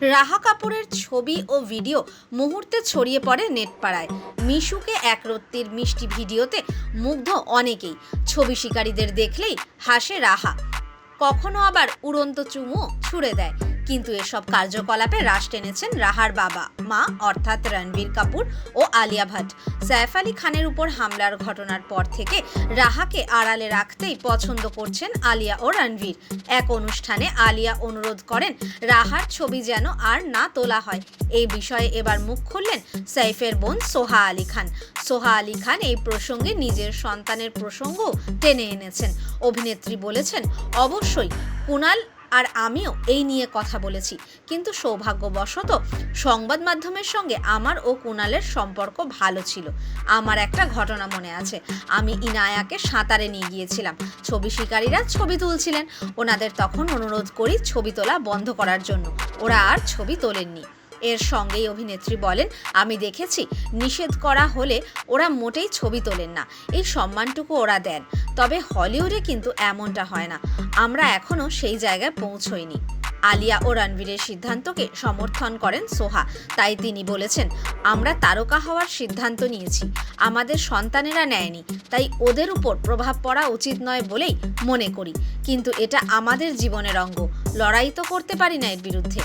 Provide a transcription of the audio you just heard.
রাহা কাপুরের ছবি ও ভিডিও মুহূর্তে ছড়িয়ে পড়ে নেটপাড়ায়। মিশুকে এক রত্তির মিষ্টি ভিডিওতে মুগ্ধ অনেকেই। ছবি শিকারীদের দেখলেই হাসে রাহা। কখনো আবার উড়ন্ত চুমু ছুড়ে দেয়। কিন্তু এসব কার্যকলাপে রাশ টেনেছেন রাহার বাবা, মা অর্থাৎ রণবীর কাপুর ও আলিয়া ভাট। সাইফ আলী খানের উপর হামলার ঘটনার পর থেকে রাহাকে আড়ালে রাখতেই পছন্দ করছেন আলিয়া ও রণবীর। এক অনুষ্ঠানে আলিয়া অনুরোধ করেন, রাহার ছবি যেন আর না তোলা হয়। এই বিষয়ে এবার মুখ খুললেন সাইফের বোন সোহা আলী খান। সোহা আলী খান এই প্রসঙ্গে নিজের সন্তানের প্রসঙ্গও টেনে এনেছেন। অভিনেত্রী বলেছেন, অবশ্যই, কুনাল আর আমিও এই নিয়ে কথা বলেছি। কিন্তু সৌভাগ্যবশত সংবাদ মাধ্যমের সঙ্গে আমার ও কুনালের সম্পর্ক ভালো ছিল। আমার একটা ঘটনা মনে আছে। আমি ইনায়াকে সাঁতারে নিয়ে গিয়েছিলাম। ছবি শিকারীরা ছবি তুলছিলেন। ওনাদের তখন অনুরোধ করি ছবি তোলা বন্ধ করার জন্য। ওরা আর ছবি তোলেননি। এর সঙ্গেই অভিনেত্রী বলেন, আমি দেখেছি, নিষেধ করা হলে ওরা মোটেই ছবি তোলেন না। এই সম্মানটুকু ওরা দেন। তবে হলিউডে কিন্তু এমনটা হয় না। আমরা এখনও সেই জায়গায় পৌঁছইনি। আলিয়া ও রণবীরের সিদ্ধান্তকে সমর্থন করেন সোহা। তাই তিনি বলেছেন, আমরা তারকা হওয়ার সিদ্ধান্ত নিয়েছি। আমাদের সন্তানেরা নেয়নি। তাই ওদের উপর প্রভাব পড়া উচিত নয় বলেই মনে করি। কিন্তু এটা আমাদের জীবনের অঙ্গ। লড়াই তো করতে পারি না এর বিরুদ্ধে।